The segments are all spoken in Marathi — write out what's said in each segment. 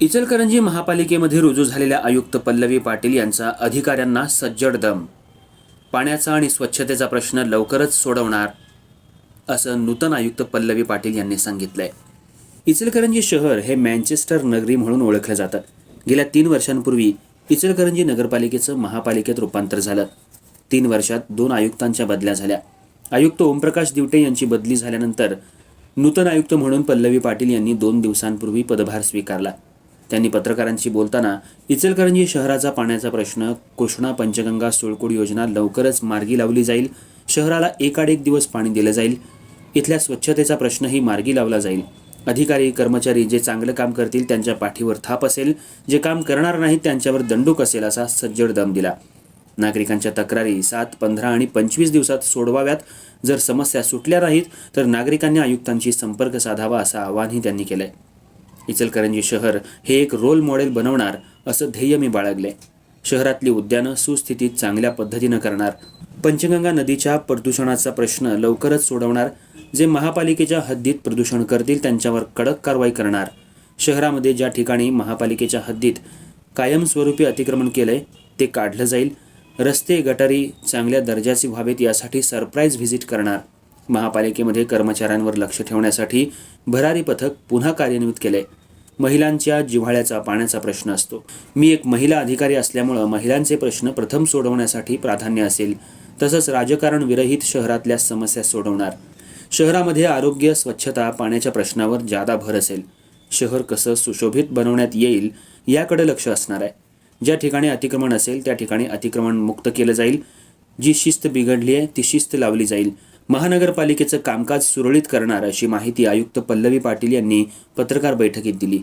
इचलकरंजी महापालिकेमध्ये रुजू झालेल्या आयुक्त पल्लवी पाटील यांचा अधिकाऱ्यांना सज्जड दम. पाण्याचा आणि स्वच्छतेचा प्रश्न लवकरच सोडवणार असं नूतन आयुक्त पल्लवी पाटील यांनी सांगितलंय. इचलकरंजी शहर हे मँचेस्टर नगरी म्हणून ओळखलं जातं. गेल्या तीन वर्षांपूर्वी इचलकरंजी नगरपालिकेचं महापालिकेत रूपांतर झालं. तीन वर्षात दोन आयुक्तांच्या बदल्या झाल्या. आयुक्त ओमप्रकाश दिवटे यांची बदली झाल्यानंतर नूतन आयुक्त म्हणून पल्लवी पाटील यांनी दोन दिवसांपूर्वी पदभार स्वीकारला. त्यांनी पत्रकारांशी बोलताना इचलकरंजी शहराचा पाण्याचा प्रश्न कृष्णा पंचगंगा सोळकोड योजना लवकरच मार्गी लावली जाईल शहराला एकाड एक दिवस पाणी दिलं जाईल इथल्या स्वच्छतेचा प्रश्नही मार्गी लावला जाईल. अधिकारी कर्मचारी जे चांगलं काम करतील त्यांच्या पाठीवर थाप असेल जे काम करणार नाहीत त्यांच्यावर दंडूक असेल असा सज्जड दम दिला. नागरिकांच्या तक्रारी सात पंधरा आणि पंचवीस दिवसात सोडवाव्यात. जर समस्या सुटल्या नाहीत तर नागरिकांनी आयुक्तांशी संपर्क साधावा असं आवाहनही त्यांनी केलंय. इचलकरंजी शहर हे एक रोल मॉडेल बनवणार असं ध्येय मी बाळगले. शहरातली उद्यानं सुस्थितीत चांगल्या पद्धतीनं करणार. पंचगंगा नदीच्या प्रदूषणाचा प्रश्न लवकरच सोडवणार जे महापालिकेच्या हद्दीत प्रदूषण करतील त्यांच्यावर कडक कारवाई करणार. शहरामध्ये ज्या ठिकाणी महापालिकेच्या हद्दीत कायमस्वरूपी अतिक्रमण केलंय ते काढलं जाईल. रस्ते गटारी चांगल्या दर्जाचे व्हावेत यासाठी सरप्राईज व्हिजिट करणार. महापालिकेमध्ये कर्मचाऱ्यांवर लक्ष ठेवण्यासाठी भरारी पथक पुन्हा कार्यान्वित केले. महिलांच्या जिव्हाळ्याचा पाण्याचा प्रश्न असतो. मी एक महिला अधिकारी असल्यामुळं महिलांचे प्रश्न प्रथम सोडवण्यासाठी प्राधान्य असेल. तसंच राजकारण विरहित शहरातल्या समस्या सोडवणार. शहरामध्ये आरोग्य स्वच्छता पाण्याच्या प्रश्नावर जादा भर असेल. शहर कसं सुशोभित बनवण्यात येईल याकडे लक्ष असणार आहे. ज्या ठिकाणी अतिक्रमण असेल त्या ठिकाणी अतिक्रमण मुक्त केलं जाईल. जी शिस्त बिघडली आहे ती शिस्त लावली जाईल. महानगरपालिकेचं कामकाज सुरळीत करणार अशी माहिती आयुक्त पल्लवी पाटील यांनी पत्रकार बैठकीत दिली.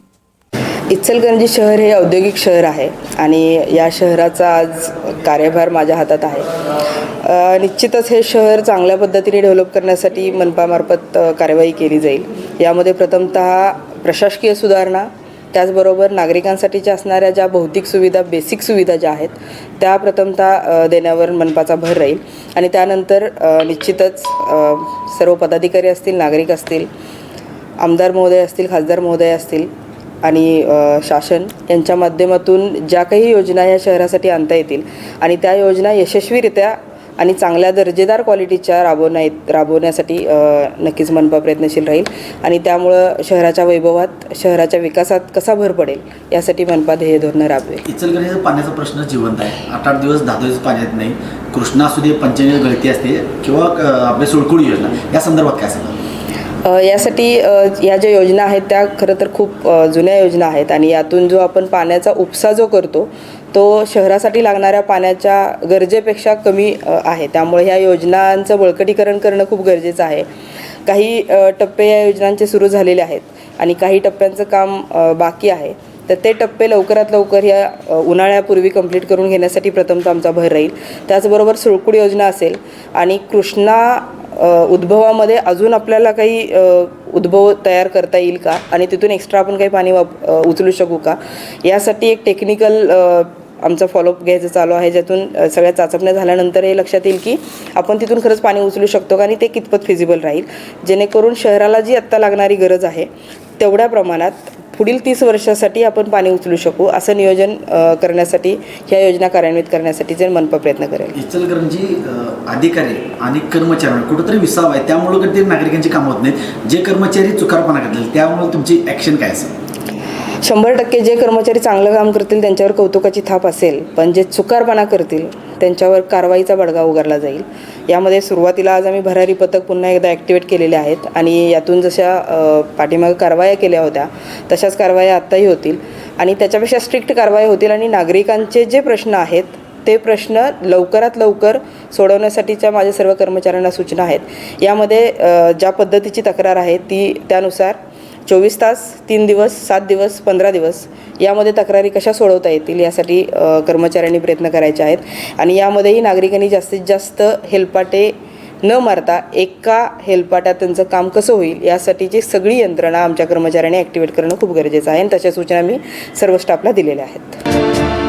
इचलकरंजी शहर हे औद्योगिक शहर आहे आणि या शहराचा आज कार्यभार माझ्या हातात आहे. निश्चितच हे शहर चांगल्या पद्धतीने डेव्हलप करण्यासाठी मनपामार्फत कार्यवाही केली जाईल. यामध्ये प्रथमतः प्रशासकीय सुधारणा त्याचबरोबर नागरिकांसाठीच्या असणाऱ्या ज्या भौतिक सुविधा बेसिक सुविधा ज्या आहेत त्या प्रथमतः देण्यावर मनपाचा भर राहील. आणि त्यानंतर निश्चितच सर्व पदाधिकारी असतील नागरिक असतील आमदार महोदय असतील खासदार महोदय असतील आणि शासन यांच्या माध्यमातून ज्या काही योजना या शहरासाठी आणता येतील आणि त्या योजना यशस्वीरित्या आणि चांगल्या दर्जेदार क्वालिटीच्या राबवण्या राबवण्यासाठी नक्कीच मनपा प्रयत्नशील राहील. आणि त्यामुळं शहराच्या वैभवात शहराच्या विकासात कसा भर पडेल यासाठी मनपा ध्येय धोरणं राबवेल. इचलकरंजीचा पाण्याचा प्रश्न जिवंत आहे. आठ आठ दिवस दहा दिवस पाण्यात येत नाही. कृष्णा असू दे पंचगंगा गळती असते किंवा अ, आपली योजना. या संदर्भात काय सांगा यासाठी या ज्या योजना आहेत त्या खरं तर खूप जुन्या योजना आहेत आणि यातून जो आपण पाण्याचा उपसा जो करतो तो शहरासाठी लागणाऱ्या पाण्याच्या गरजेपेक्षा कमी आहे. त्यामुळे ह्या योजनांचं बळकटीकरण करणं खूप गरजेचं आहे. काही टप्पे या योजनांचे सुरू झालेले आहेत आणि काही टप्प्यांचं काम बाकी आहे. तर ते टप्पे लवकरात लवकर या उन्हाळ्यापूर्वी कंप्लीट करून घेण्यासाठी प्रथमतः आमचा भर राहील. त्याचबरोबर सुळकुड योजना असेल आणि कृष्णा उद्भवामध्ये अजून आपल्याला काही उद्भव तयार करता येईल का? आणि तिथून एक्स्ट्रा आपण काही पाणी वाप उचलू शकू का? यासाठी एक टेक्निकल आमचा फॉलोअप घ्यायचं चालू आहे ज्यातून सगळ्या चाचपण्या झाल्यानंतर हे लक्षात येईल की आपण तिथून खरंच पाणी उचलू शकतो का आणि ते कितपत फिजिबल राहील. जेणेकरून शहराला जी आत्ता लागणारी गरज आहे तेवढ्या प्रमाणात पुढील तीस वर्षासाठी आपण पाणी उचलू शकू असं नियोजन करण्यासाठी ह्या योजना कार्यान्वित करण्यासाठी जे मनपा प्रयत्न करेल. इचलकरंजी अधिकारी आणि कर्मचाऱ्यांना कुठंतरी विसाव आहे त्यामुळे कधी नागरिकांची कामं होत नाहीत. जे कर्मचारी चुकारपणा करतील त्यामुळे तुमची ॲक्शन काय असेल? शंभर टक्के जे कर्मचारी चांगलं काम करतील त्यांच्यावर कौतुकाची थाप असेल पण जे चुकारपणा करतील त्यांच्यावर कारवाईचा बडगा उगारला जाईल. यामध्ये सुरुवातीला आज आम्ही भरारी पथक पुन्हा एकदा ॲक्टिवेट केलेले आहेत आणि यातून जशा पाठीमागं कारवाया केल्या होत्या तशाच कारवाया आत्ताही होतील. आणि त्याच्यापेक्षा स्ट्रिक्ट कारवाया होतील आणि नागरिकांचे जे प्रश्न आहेत ते प्रश्न लवकरात लवकर सोडवण्यासाठीच्या माझ्या सर्व कर्मचाऱ्यांना सूचना आहेत. यामध्ये ज्या पद्धतीची तक्रार आहे ती त्यानुसार चोवीस तास तीन दिवस सात दिवस पंधरा दिवस यामध्ये तक्रारी कशा सोडवता येतील यासाठी कर्मचाऱ्यांनी प्रयत्न करायचे आहेत. आणि यामध्येही नागरिकांनी जास्तीत जास्त हेलपाटे न मारता एका हेलपाट्यात त्यांचं काम कसं होईल यासाठीची सगळी यंत्रणा आमच्या कर्मचाऱ्यांनी ॲक्टिवेट करणं खूप गरजेचं आहे. आणि तशा सूचना मी सर्व स्टाफला दिलेल्या आहेत.